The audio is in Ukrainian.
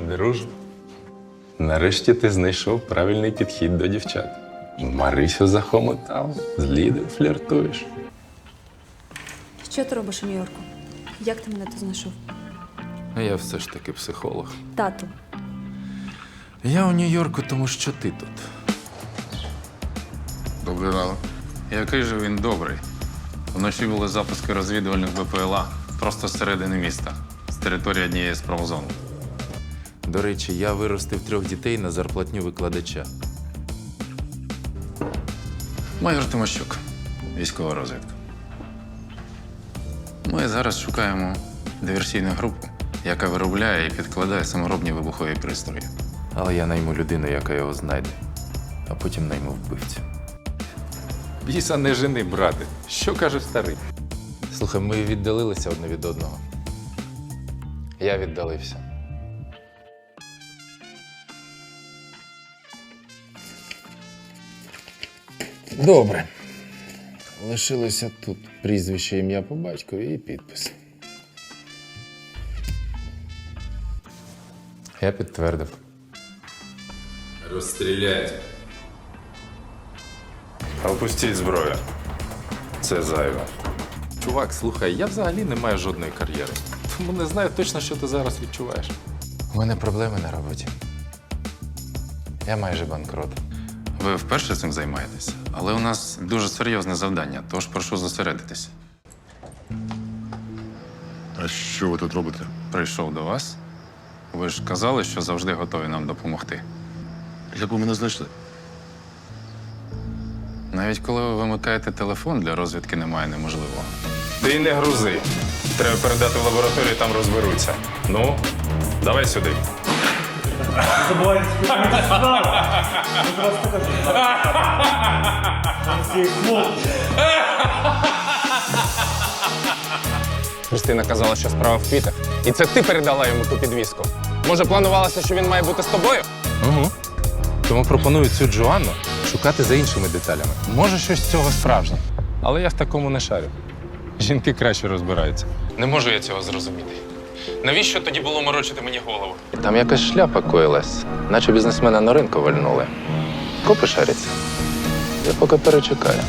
Друже, нарешті ти знайшов правильний підхід до дівчат. Марисю захомотав, з Лідою фліртуєш. Що ти робиш у Нью-Йорку? Як ти мене тут знайшов? А я все ж таки психолог. Тату. Я у Нью-Йорку, тому що ти тут. Добрий ранок. Який же він добрий. Вночі були запуски розвідувальних БПЛА просто з середини міста, з території однієї з промзон. До речі, я виростив трьох дітей на зарплатню викладача. Майор Тимощук, військова розвідка. Ми зараз шукаємо диверсійну групу, яка виробляє і підкладає саморобні вибухові пристрої. Але я найму людину, яка його знайде, а потім найму вбивцю. Біса не жени, брате. Що каже старий? Слухай, ми віддалилися одне від одного. Я віддалився. Добре. Лишилося тут прізвище, ім'я по батькові і підпис. Я підтвердив. Розстріляйте. Опустіть зброю. Це зайве. Чувак, слухай, я взагалі не маю жодної кар'єри. Тому не знаю точно, що ти зараз відчуваєш. У мене проблеми на роботі. Я майже банкрот. Ви вперше цим займаєтесь, але у нас дуже серйозне завдання, тож прошу зосередитися. А що ви тут робите? Прийшов до вас. Ви ж казали, що завжди готові нам допомогти. Як ви мене знайшли? Навіть коли ви вимикаєте телефон, для розвідки немає неможливого. Ти не грузи. Треба передати в лабораторію, там розберуться. Ну, давай сюди. Просто кажете. Христина казала, що справа в квітах. І це ти передала йому ту підвіску. Може, планувалося, що він має бути з тобою? Угу. Тому пропоную цю Джоанну шукати за іншими деталями. Може, щось з цього справжнє. Але я в такому не шарю. Жінки краще розбираються. Не можу я цього зрозуміти. Навіщо тоді було морочити мені голову? Там якась шляпа коїлась, наче бізнесмена на ринку вальнули. Копи шаряться. Я поки перечекаю.